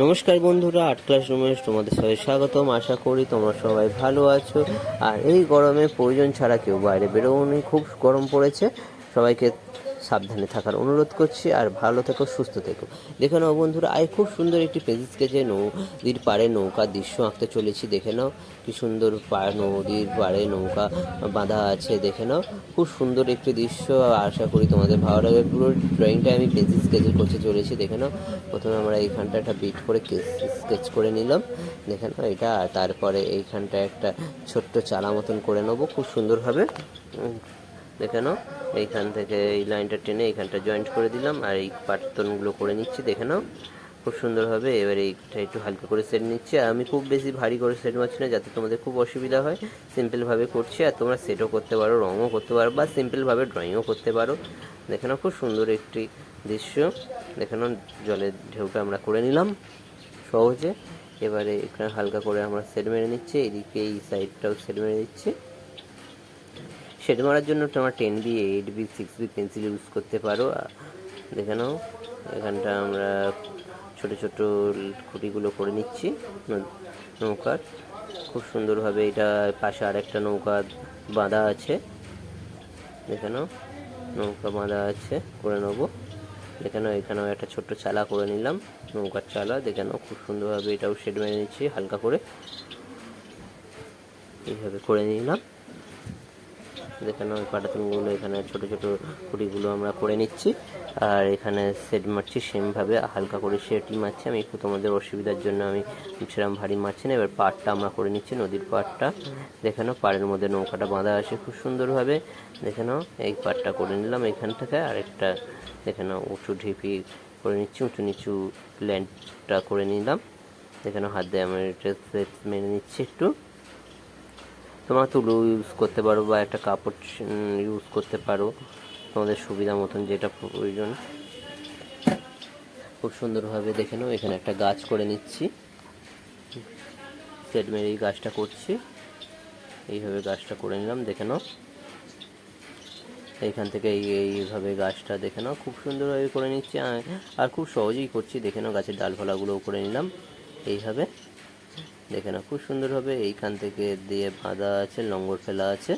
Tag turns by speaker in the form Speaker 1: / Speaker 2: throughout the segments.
Speaker 1: নমস্কার বন্ধুরা art class রুমে তোমাদের সবাই স্বাগতম। আশা করি তোমরা সবাই ভালো আছো। আর এই গরমে প্রয়োজন ছাড়া কেউ বাইরে বেরোনি খুব গরম পড়েছে। সবাইকে সাবধানে থাকার অনুরোধ করছি আর ভালো থেকো, সুস্থ থেকো। দেখে নাও বন্ধুরা, আই খুব সুন্দর একটি পেজিসকে যে নদীর পাড়ে নৌকার দৃশ্য আঁকতে চলেছি, দেখে নাও কি সুন্দর নদীর পাড়ে নৌকা বাঁধা আছে, দেখে নাও। খুব সুন্দর একটি দৃশ্য, আশা করি তোমাদের ভালো লাগবে। পুরো ড্রয়িংটা আমি পেন্সিল স্কেচে করতে চলেছি, দেখে নাও। প্রথমে আমরা এইখানটা একটা বিট করে স্কেচ করে নিলাম, দেখে নাও এটা তারপরে এইখানটা একটা ছোট্ট চালা মতন করে নেব, খুব সুন্দরভাবে। দেখে নাও এইখান থেকে এই লাইনটা টেনে এইখানটা জয়েন্ট করে দিলাম আর এই পার্টনগুলো করে নিচ্ছি, দেখে নাও। খুব সুন্দরভাবে এবার এইটা একটু হালকা করে সেট নিচ্ছি। আর আমি খুব বেশি ভারী করে সেট মারছি না, যাতে তোমাদের খুব অসুবিধা হয়। সিম্পলভাবে করছি আর তোমরা সেটও করতে পারো, রঙও করতে পারো বা সিম্পলভাবে ড্রয়িংও করতে পারো। দেখে নাও খুব সুন্দর একটি দৃশ্য। দেখে নাও জলের ঢেউটা আমরা করে নিলাম সহজে। এবারে এখানে হালকা করে আমরা সেট মেরে নিচ্ছি, এদিকে এই সাইডটাও সেট মেরে দিচ্ছি শেড মারার জন্য তোমার ten B eight B six B pencil use করতে পারো। দেখে নাও, এখানটা আমরা ছোট ছোট খুঁটিগুলো করে নিচ্ছি নৌকার। খুব সুন্দরভাবে এটা পাশে আর একটা নৌকা বাঁধা আছে। দেখে নাও, নৌকা বাঁধা আছে, করে নেব। দেখে নাও, এখানেও একটা ছোট্ট চালা করে নিলাম, নৌকার চালা। দেখে নাও, খুব সুন্দরভাবে এটাও শেড মেরে নিচ্ছি হালকা করে। এইভাবে করে নিলাম। দেখে নাও পাটাতনগুলো, এখানে ছোট ছোট কুড়িগুলো আমরা করে নিচ্ছি। আর এখানে সেট মারছি, সেমভাবে হালকা করে সেটি মারছি। আমি একটু তোমাদের অসুবিধার জন্য আমি সেরকম ভারী মারছি না। এবার পাড়টা আমরা করে নিচ্ছি, নদীর পাড়টা। দেখে নাও, পাড়ের মধ্যে নৌকাটা বাঁধা আছে খুব সুন্দরভাবে। দেখে নাও, এই পাড়টা করে নিলাম এখান থেকে। আরেকটা, দেখে উঁচু ঢিপি করে নিচ্ছি, উঁচু নিচু ল্যান্ডটা করে নিলাম। দেখে নাও, হাত দিয়ে আমি মেনে নিচ্ছি একটু। তোমরা তুলো ইউজ করতে পারো বা একটা কাপড় ইউজ করতে পারো। তোমাদের সুবিধা মতন যেটা প্রয়োজন। খুব সুন্দরভাবে দেখে নাও, এখানে একটা গাছ করে নিচ্ছি। সেট মেরে এই গাছটা করছি। এইভাবে গাছটা করে নিলাম, দেখে নাও। এইখান থেকে এই, এইভাবে গাছটা দেখে নাও, খুব সুন্দরভাবে করে নিচ্ছি। আর- খুব সহজেই করছি, দেখে নাও গাছের ডালপালাগুলোও করে নিলাম। এইভাবে। দেখে নাও, খুব সুন্দরভাবে এইখান থেকে দিয়ে বাঁধা আছে, লঙ্গর ফেলা আছে।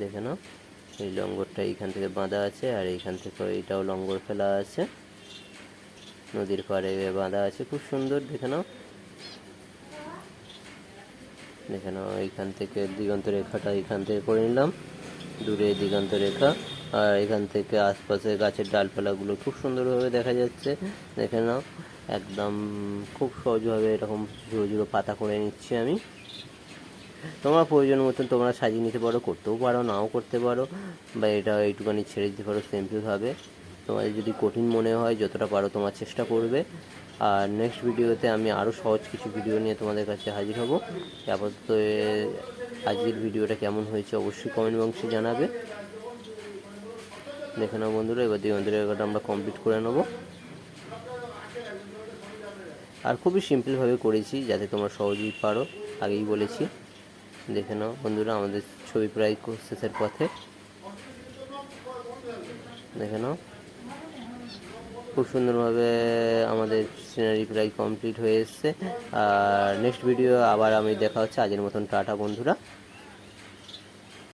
Speaker 1: দেখে নাও, এই লঙ্গরটা এইখান থেকে বাঁধা আছে আর এইখান থেকে এইটাও লঙ্গর ফেলা আছে। নদীর পাড়ে বাঁধা আছে, খুব সুন্দর, দেখে নাও। দেখে নাও, এইখান থেকে দিগন্ত রেখাটা এইখান থেকে করে নিলাম। দূরে দিগন্ত রেখা আর এখান থেকে আশপাশে গাছের ডালপালাগুলো খুব সুন্দরভাবে দেখা যাচ্ছে। দেখে নাও একদম খুব সহজভাবে এরকম ঝুড়ো ঝুড়ো পাতা করে নিচ্ছি আমি। তোমার প্রয়োজন মতন তোমরা সাজিয়ে নিতে পারো, করতেও পারো, নাও করতে পারো, বা এটা এইটুখানি ছেড়ে দিতে পারো সিম্পলভাবে তোমাদের যদি কঠিন মনে হয়, যতটা পারো তোমার চেষ্টা করবে। আর নেক্সট ভিডিওতে আমি আরও সহজ কিছু ভিডিও নিয়ে তোমাদের কাছে হাজির হব। আপাতত আজকের ভিডিওটা কেমন হয়েছে অবশ্যই কমেন্ট বক্সে জানাবে। দেখে নাও বন্ধুরা, এবার দিগন্ত রেখাটা আমরা কমপ্লিট করে নেব। আর খুবই সিম্পলভাবে করেছি, যাতে তোমরা সহজেই পারো। আগেই বলেছি। দেখে নাও বন্ধুরা, আমাদের ছবি প্রায় শেষের পথে। দেখে নাও। খুব সুন্দরভাবে আমাদের সিনারি প্রায় কমপ্লিট হয়ে এসছে। আর নেক্সট ভিডিও আবার আমি দেখা হচ্ছে। আজের মতন টাটা বন্ধুরা।